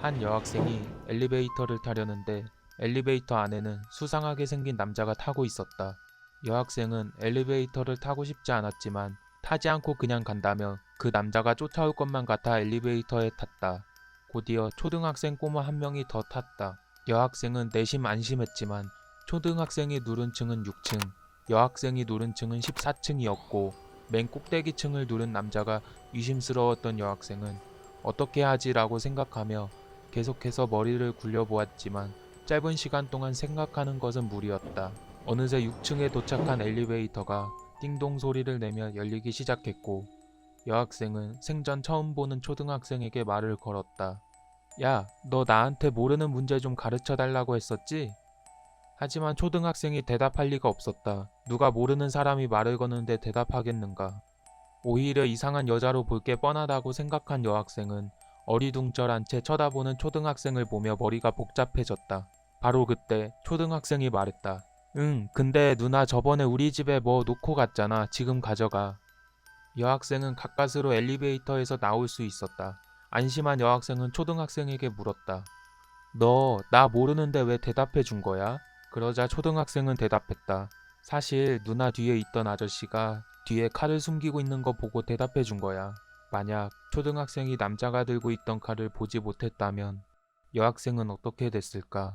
한 여학생이 엘리베이터를 타려는데 엘리베이터 안에는 수상하게 생긴 남자가 타고 있었다. 여학생은 엘리베이터를 타고 싶지 않았지만 타지 않고 그냥 간다며 그 남자가 쫓아올 것만 같아 엘리베이터에 탔다. 곧이어 초등학생 꼬마 한 명이 더 탔다. 여학생은 내심 안심했지만 초등학생이 누른 층은 6층, 여학생이 누른 층은 14층이었고 맨 꼭대기 층을 누른 남자가 의심스러웠던 여학생은 어떻게 하지라고 생각하며 계속해서 머리를 굴려보았지만 짧은 시간 동안 생각하는 것은 무리였다. 어느새 6층에 도착한 엘리베이터가 띵동 소리를 내며 열리기 시작했고 여학생은 생전 처음 보는 초등학생에게 말을 걸었다. 야, 너 나한테 모르는 문제 좀 가르쳐 달라고 했었지? 하지만 초등학생이 대답할 리가 없었다. 누가 모르는 사람이 말을 거는데 대답하겠는가? 오히려 이상한 여자로 볼 게 뻔하다고 생각한 여학생은 어리둥절한 채 쳐다보는 초등학생을 보며 머리가 복잡해졌다. 바로 그때 초등학생이 말했다. 응, 근데 누나 저번에 우리 집에 뭐 놓고 갔잖아. 지금 가져가. 여학생은 가까스로 엘리베이터에서 나올 수 있었다. 안심한 여학생은 초등학생에게 물었다. 너 나 모르는데 왜 대답해 준 거야? 그러자 초등학생은 대답했다. 사실 누나 뒤에 있던 아저씨가 뒤에 칼을 숨기고 있는 거 보고 대답해 준 거야. 만약 초등학생이 남자가 들고 있던 칼을 보지 못했다면 여학생은 어떻게 됐을까?